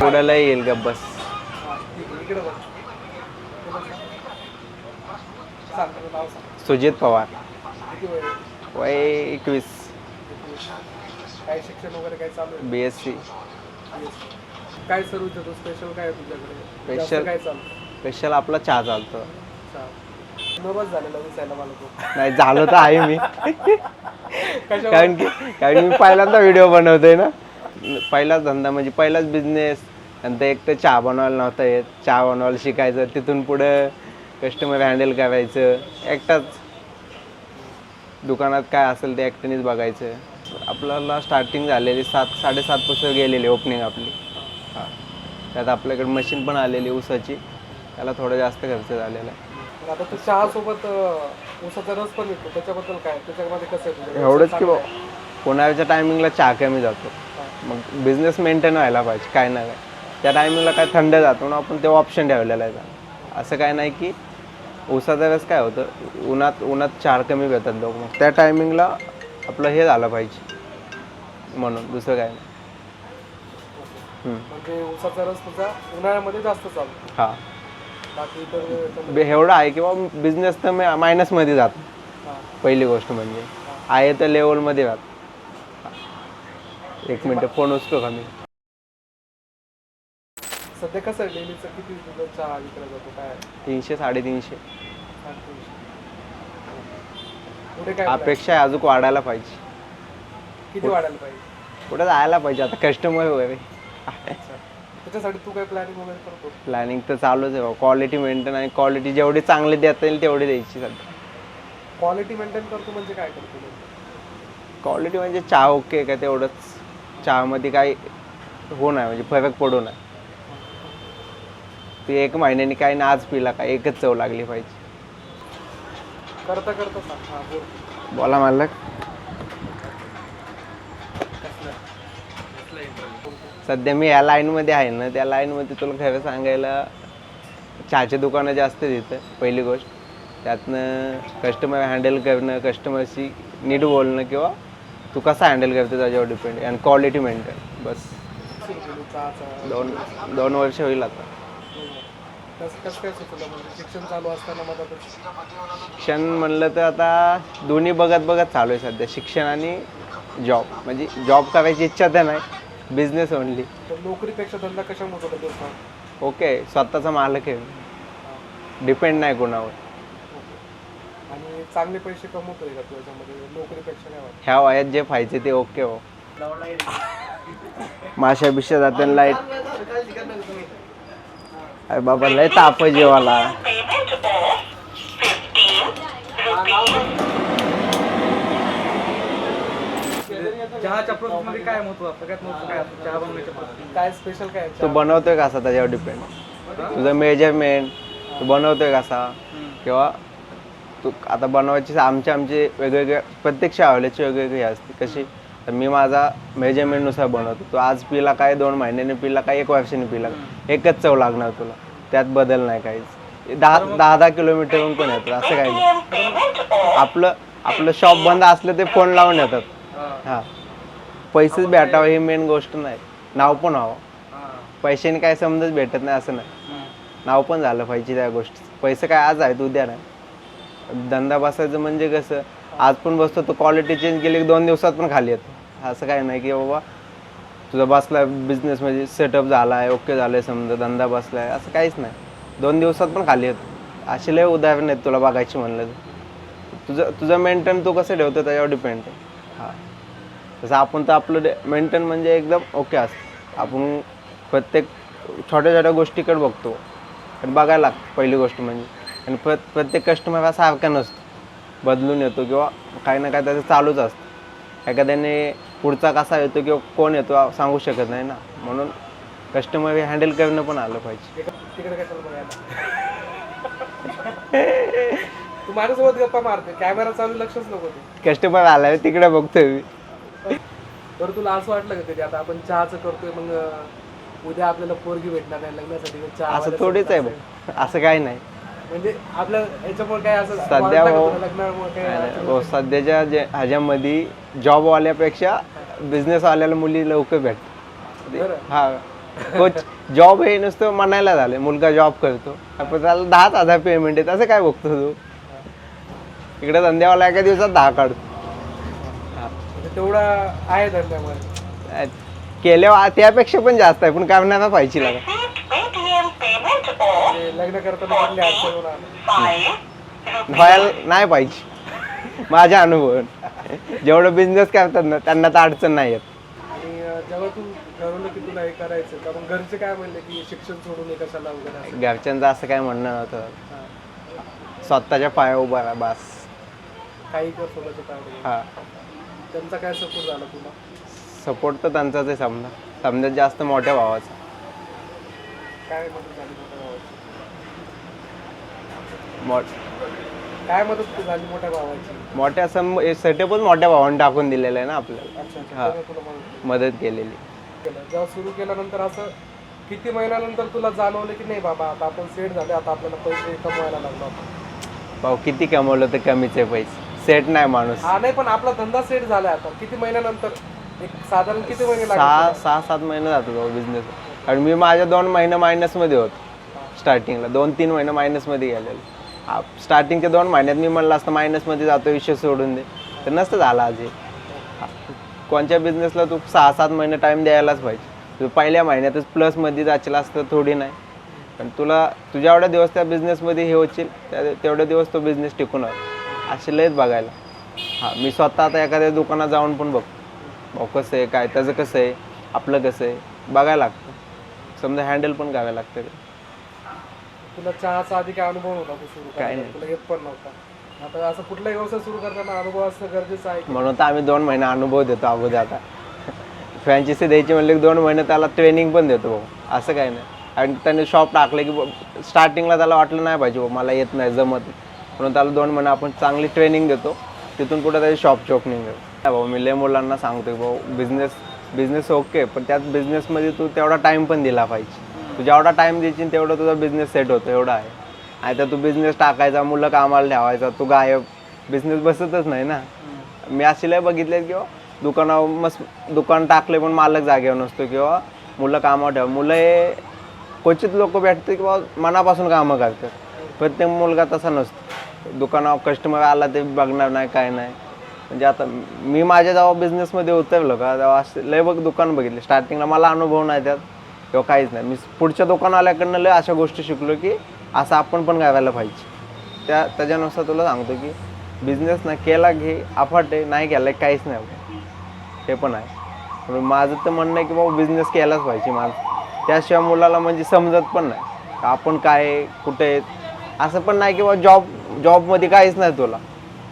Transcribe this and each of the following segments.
पुढाला येईल का बस. सुजित पवार. वय एकवीस. काय शिक्षण वगैरे काय चालू आहे? बी एस सी काय देतो स्पेशल काय आहे तुझ्याकडे जास्त Special? काय चालतं स्पेशल आपला चहा चालतो. अच्छा नवच झालेला दिसायला मला तो. नाही झालं तर आहे मी. कशावर? कारण की कारण मी पहिल्यांदा व्हिडिओ बनवतोय ना. पहिलाच धंदा म्हणजे पहिलाच बिझनेस नंतर एक तर चहा बनवायला नव्हता येत. चहा बनवायला शिकायचं. तिथून पुढं कस्टमर हँडल करायचं. एकटाच दुकानात काय असेल ते एकट्यानेच बघायचं. आपल्याला स्टार्टिंग झालेली सात साडेसात पुस्तक गेलेली ओपनिंग आपली. हां. त्यात आपल्याकडे मशीन पण आलेली ऊसाची. त्याला थोडा जास्त खर्च झालेला आहे. पण आता तू चहा सोबत ऊसाचा रस पण विकतो त्याच्याबद्दल काय? त्याच्यामध्ये कसं आहे? तुझं एवढंच की? उन्हाळ्याच्या टायमिंगला चहा कमी जातो. मग बिझनेस मेंटेन व्हायला पाहिजे काय ना काय त्या टायमिंगला काय थंड जातो ना आपण ते ऑप्शन ठेवलेलं आहे. असं काय नाही की ऊसाचा वेळेस काय होतं उन्हात उन्हात चार कमी भेटतात लोक. मग त्या टायमिंगला आपलं हे झालं पाहिजे. म्हणून दुसरं काय नाही. म्हणजे ऊसाचा रस तुझा उन्हाळ्यामध्ये जास्त चालतो. हा. बाकी इतर याच्यामध्ये- बे- एवढं आहे किंवा बिझनेस तर मायनसमध्ये जातो. पहिली गोष्ट म्हणजे. आहे तर लेवलमध्ये राहत एक मिनटं फोन उचतो का मी? सध्या कसं डेलीचं किती तुझं चहा विकला जातो? काय? तीनशे साडेतीनशे. पुढे काय? अपेक्षा आहे अजून वाढायला पाहिजे. किती वाढायला पाहिजे? पुढे जायला पाहिजे आता कस्टमर वगैरे. अच्छा. त्याच्यासाठी तू काय प्लॅनिंग वगैरे करतो? प्लॅनिंग तर चालूच आहे क्वालिटी मेंटेन आणि क्वालिटी जेवढी चांगली देता येईल तेवढी द्यायची सध्या. क्वालिटी मेंटेन करतो म्हणजे काय करतो? क्वालिटी म्हणजे चहा ओके का तेवढंच. चहामध्ये काही हो नाही म्हणजे फरक पडू नाही. ते एक महिन्याने काही ना आज पिला का एकच चव लागली पाहिजे. करता करता सांग. हा बोल. बोला मालक. सध्या मी या लाईनमध्ये आहे ना त्या लाईनमध्ये तुला खरं सांगायला चहाचे दुकानं जास्त तिथं पहिली गोष्ट. त्यातनं कस्टमर हँडल करणं कस्टमरशी नीट बोलणं किंवा तू कसा हँडल करते त्याच्यावर डिपेंड आणि क्वालिटी मेंटेन बस. दोन दोन वर्ष होईल आता. शिक्षण म्हणलं तर आता दोन्ही बघत बघत चालू आहे सध्या. शिक्षण आणि जॉब म्हणजे जॉब करायची इच्छा तर नाही. बिझनेस ओनली नोकरीपेक्षा धंदा कशा मोठा ओके स्वतःचा मालक आहे. डिपेंड नाही कोणावर. आणि चांगले पैसे कमवतोय का तू याच्यामध्ये नोकरीपेक्षा काय वाटतं. ह्या वयात जे पाहिजे ते ओके हो. माशा बिशा जाते लाइट. अरे बाबा लय ताप आहे जेवाला. चहाच्या प्रोसेस मध्ये काय महत्त्व सगळ्यात महत्त्व काय असतं चहा बनवण्याच्या प्रोसेस काय स्पेशल काय तू बनवतोय कसा त्याच्यावर डिपेंड तुझं मेजरमेंट तू बनवतोय कसा किंवा तू आता बनवायची आमचे आमचे वेगवेगळे प्रत्येक शाळेची वेगवेगळी असते. कशी? तर मी माझा मेजरमेंटनुसार बनवतो. तू आज पिला काय दोन महिन्याने पिला काय एक वर्षाने पिला काय? एकच चव लागणार तुला. त्यात बदल नाही काहीच. दहा दहा दहा किलोमीटरहून पण येतात असं काही नाही. आपलं आपलं शॉप बंद असलं ते फोन लावून येतात. हां. पैसेच भेटावं ही मेन गोष्ट नाही. नाव पण हवं. पैशाने काय समजच भेटत नाही असं नाही. नाव पण झालं पाहिजे त्या गोष्टी पैसे काय आज आहेत उद्या नाही. धंदा बसायचं म्हणजे कसं आज पण बसतो तो क्वालिटी चेंज केली की दोन दिवसात पण खाली येतो. असं काय नाही की बाबा तुझा बसला बिझनेस म्हणजे सेटअप झाला आहे ओके झालं आहे समजा धंदा बसला आहे असं काहीच नाही. दोन दिवसात पण खाली येतो. असे लय उदाहरण आहेत तुला बघायची म्हणलं तर. तुझं तुझं मेंटेन तू कसं ठेवतो त्याच्यावर डिपेंड आहे. हां. तसं आपण तर आपलं मेंटेन म्हणजे एकदम ओके असतं. आपण प्रत्येक छोट्या छोट्या गोष्टीकडे बघतो. पण बघायला लागतं पहिली गोष्ट म्हणजे. आणि प्र प्रत्येक कस्टमर हा सारखा नसतो. बदलून येतो किंवा काही ना काही त्याचं चालूच असतं. एखाद्याने पुढचा कसा येतो किंवा कोण येतो सांगू शकत नाही ना. म्हणून कस्टमर हे हँडल करणं पण आलं पाहिजे. तू माझ्यासोबत गप्पा मारते. कॅमेरा चालू लक्षच नको ते कस्टमर आला तिकडे बघतोय मी. बरं तुला असं वाटलं का कधी? आता आपण चहाचं करतोय मग उद्या आपल्याला पोरगी भेटणार नाही लग्नासाठी. तर चहा असं थोडीच आहे. भाऊ. असं काही नाही. म्हणजे आपल्या याच्यामुळे काय असं सध्या काय हो, सध्याच्या जे ह्याच्यामध्ये जॉबवाल्यापेक्षा बिझनेसवाल्याला मुली लवकर बरं. हा. कोच जॉब हे नुसतं म्हणायला झालं मुलगा जॉब करतो. आपण त्याला दहाच हजार पेमेंट आहे तसं काय बघतो तू? इकडे धंद्यावाला एका दिवसात दहा काढतो. म्हणजे तेवढा आहे धंद्यामध्ये. केल्यावर त्यापेक्षा पण जास्त आहे पण काय म्हणणार पाहिजे लागा लग्न करताना कुठली अडचण होणार? व्हायला नाही पाहिजे. माझ्या अनुभव जेवढं बिझनेस करतात ना त्यांना तर अडचण नाही येत. जेव्हा तू ठरवलं की तुला हे करायचं का मग घरचे काय म्हणले की शिक्षण सोडून कशाला वगैरे घरच्यांचं असं काय म्हणणं नव्हतं. स्वतःच्या पाया उभा राहा बस. काही कर स्वतःचे पाय हा. त्यांचा काय सपोर्ट झाला तुला? सपोर्ट तर त्यांचाच आहे समजा. समजा जास्त मोठ्या भावाचा. काय भावाची मोठ काय मदत झाली मोठ्या भावाची? मोठ्या सम सेटअपच मोठ्या भावाने टाकून दिलेलं आहे ना आपल्याला. अच्छा अच्छा. हा. त्याने तुला मदत मदत केलेली. केलं. जेव्हा सुरू केल्यानंतर असं किती महिन्यानंतर तुला जाणवलं की नाही बाबा आता आपण सेट झाले आता आपल्याला पैसे कमवायला लागलो आपण? भाऊ किती कमवलं तर कमीच पैसे. सेट नाही माणूस. हा नाही पण आपला धंदा सेट झालाय आता. किती महिन्यानंतर? एक साधारण किती महिने सहा लागले सहा सात महिने जातो भाऊ बिझनेस कारण मी माझ्या दोन महिने मायनसमध्ये होतो. स्टार्टिंगला दोन तीन महिने मायनसमध्ये गेलेलो. स्टार्टिंगच्या दोन महिन्यात मी म्हणलं असतं मायनसमध्ये जातो विषय सोडून दे. तर नसतं झालं आज हे. कोणत्या बिझनेसला तू सहा सात महिने टाईम द्यायलाच पाहिजे. तू पहिल्या महिन्यातच प्लसमध्ये जाशील असतं थोडी नाही. पण तुला तुझ्या एवढ्या दिवस त्या बिझनेसमध्ये हे होतील त्या तेवढे दिवस तो बिझनेस टिकून राहतो असे लयच बघायला. हां मी स्वतः आता एखाद्या दुकानात जाऊन पण बघतो. भाऊ कसं आहे काय त्याचं कसं आहे आपलं कसं आहे बघायला लागतं. समजा हँडल पण घ्यावं लागतं ते. तुला चहाचा आधी काय अनुभव नव्हता तू सुरू काय करायला. नाही. तुला येत पण नव्हता. आता असं कुठलाही व्यवसाय सुरू करताना अनुभव असणं गरजेचं आहे म्हणून तर आम्ही दोन महिने अनुभव देतो अगोदर आता. फ्रँचायसी द्यायची म्हणले की दोन महिने त्याला ट्रेनिंग पण देतो भाऊ. असं काही नाही. आणि त्याने शॉप टाकले की स्टार्टिंगला त्याला वाटलं नाही पाहिजे भाऊ मला येत नाही जमत नाही. म्हणून त्याला दोन महिने आपण चांगली ट्रेनिंग देतो. तिथून कुठं त्याची शॉपची ओपनिंग देतो काय भाऊ मी लय मुलांना सांगतो की भाऊ बिझनेस बिझनेस ओके पण त्यात बिझनेसमध्ये तू तेवढा टाईम पण दिला पाहिजे. तू जेवढा टाईम देशील तेवढा तुझा बिझनेस सेट होतो एवढा आहे. आणि तर तू बिझनेस टाकायचा मुलं कामाला ठेवायचा तू गायब. बिझनेस बसतच नाही ना. मी असे लय बघितले किंवा हो, दुकानावर मस्त दुकान टाकले पण मालक जागेवर नसतो किंवा हो, मुलं कामावर ठेवा. मुलं हे क्वचित लोक भेटते किंवा मनापासून कामं करतात. प्रत्येक मुलगा तसा नसतो. दुकानावर कस्टमर आला ते बघणार नाही काय नाही. म्हणजे आता मी माझ्या जेव्हा बिझनेसमध्ये उतरलो का तेव्हा असे लय बघ दुकान बघितले. स्टार्टिंगला मला अनुभव नाही त्यात. किंवा काहीच नाही. मी पुढच्या दुकानवाल्याकडनं लय अशा गोष्टी शिकलो की असं आपण पण करायला पाहिजे. त्या त्याच्यानुसार तुला सांगतो की बिझनेस ना केला घे अफाट आहे नाही केला काहीच नाही हे पण आहे. म्हणून माझं तर म्हणणं आहे की बाबा बिझनेस केलाच पाहिजे माझं त्याशिवाय मुलाला म्हणजे समजत पण नाही. आपण काय कुठे आहे असं पण नाही की बाबा जॉब जॉबमध्ये काहीच नाही तुला.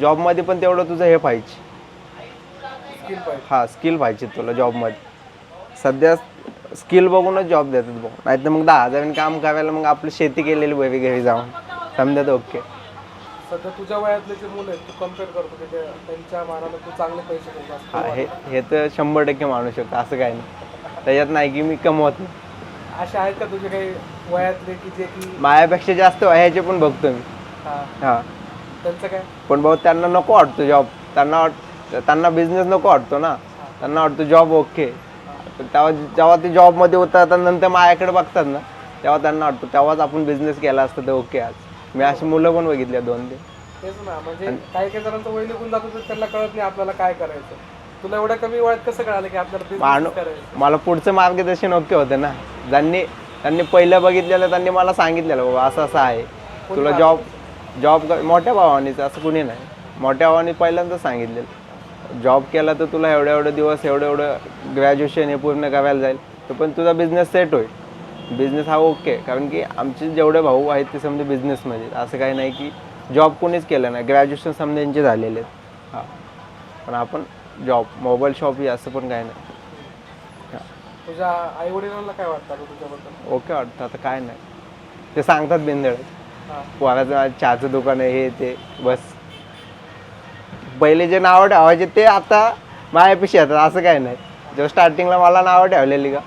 जॉबमध्ये पण तेवढं तुझं हे पाहिजे. हा स्किल पाहिजे तुला जॉबमध्ये सध्या स्किल बघूनच जॉब देतात बघ. नाही तर मग दहा हजारांनी काम करायला मग आपली शेती केलेली बरी घरी जाऊन. समजा तर ओके सध्या तुझ्या वयातले जे मुलं आहेत तू कंपेअर करतो की ते त्यांच्या मानाला तू चांगले पैसे कमवतो असं हा हे हे तर शंभर टक्के मानू शकतो असं काही नाही. त्याच्यात नाही की मी कमवत नाही? असे आहेत का तुझे काही वयातले की जे की माझ्यापेक्षा जास्त वयाचे पण बघतो मी. हा. हा. त्यांचं काय? पण भाऊ त्यांना नको वाटतो जॉब त्यांना वाट त्यांना बिझनेस नको वाटतो ना. त्यांना वाटतो जॉब ओके तेव्हा जेव्हा ते जॉबमध्ये होतात आणि नंतर माझ्याकडे बघतात ना तेव्हा त्यांना वाटतं तेव्हाच आपण बिझनेस केला असतं तर ओके आज. मी अशी मुलं पण बघितली दोन ते तेच ना म्हणजे काही काही जणांचं वय निघून जातं तर त्यांना कळत नाही आपल्याला काय करायचं. तुला एवढ्या कमी वयात कसं कळालं की आपल्याला माणू business करायचं? मला पुढचं मार्गदर्शन ओके होतं ना. ज्यांनी त्यांनी पहिलं बघितलेलं त्यांनी मला सांगितलेलं बाबा असं असं आहे. तुला जॉब जॉब मोठ्या भावानीच असं कुणी नाही. मोठ्या भावानी पहिल्यांदाच सांगितलेलं. जॉब केला तर तुला एवढे एवढे दिवस एवढं एवढं ग्रॅज्युएशन हे पूर्ण करायला जाईल. तर पण तुझा बिझनेस सेट होईल. बिझनेस हा ओके कारण की आमचे जेवढे भाऊ आहेत ते समजा बिझनेसमध्ये असं काही नाही की जॉब कोणीच केलं नाही. ग्रॅज्युएशन समजा यांचे झालेले आहेत. हां. पण आपण जॉब मोबाईल शॉप ही असं पण काही नाही. तुझ्या आई वडिलांना काय वाटतं आता तुझ्याबद्दल? ओके वाटतं आता काय नाही. ते सांगतात बिंदळ पोराचं चहाचं दुकान आहे हे ते बस. पहिले जे नावं ठेवायचे ते आता माझ्यापेक्षा येतात असं काय नाही. जेव्हा स्टार्टिंगला मला नावं ठेवलेली का?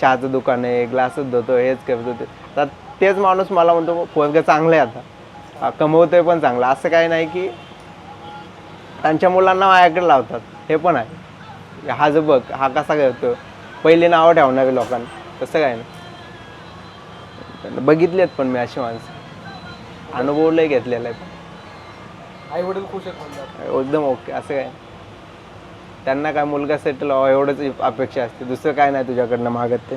चहाचं दुकान आहे ग्लासच धुतो हेच करतो ते तर तेच माणूस मला म्हणतो पोरगं चांगलं आहे आता. कमवतोय पण चांगलं. असं काही नाही की त्यांच्या मुलांना माझ्याकडे लावतात. हे पण आहे. हा जो बघ हा कसा करतो पहिले नावं ठेवणारे लोकांना. तसं काय नाही. बघितलेत पण मी अशी माणसं. अनुभवलंही घेतलेला आहे. आई वडील खुश आहेत एकदम ओके असं काय? त्यांना काय मुलगा सेटल व्हावा एवढंच अपेक्षा असते. दुसरं काय नाही तुझ्याकडनं मागत ते.